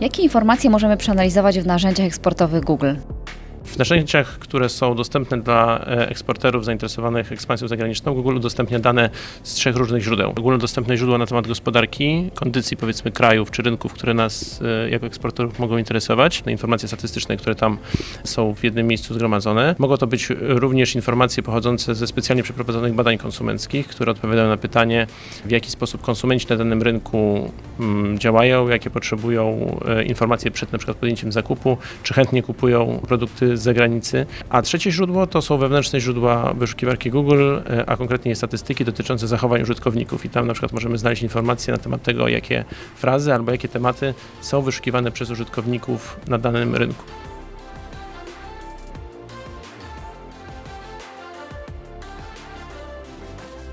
Jakie informacje możemy przeanalizować w narzędziach eksportowych Google? W narzędziach, które są dostępne dla e, eksporterów zainteresowanych ekspansją zagraniczną, Google udostępnia dane z trzech różnych źródeł. Ogólnodostępne źródła na temat gospodarki, kondycji powiedzmy krajów czy rynków, które nas e, jako eksporterów mogą interesować, te informacje statystyczne, które tam są w jednym miejscu zgromadzone. Mogą to być również informacje pochodzące ze specjalnie przeprowadzonych badań konsumenckich, które odpowiadają na pytanie, w jaki sposób konsumenci na danym rynku mm, działają, jakie potrzebują e, informacje przed na przykład podjęciem zakupu, czy chętnie kupują produkty z zagranicy. A trzecie źródło to są wewnętrzne źródła wyszukiwarki Google, e, a konkretnie statystyki dotyczące zachowań użytkowników. I tam na przykład możemy znaleźć informacje na temat tego, jakie frazy albo jakie tematy są wyszukiwane przez użytkowników na danym rynku.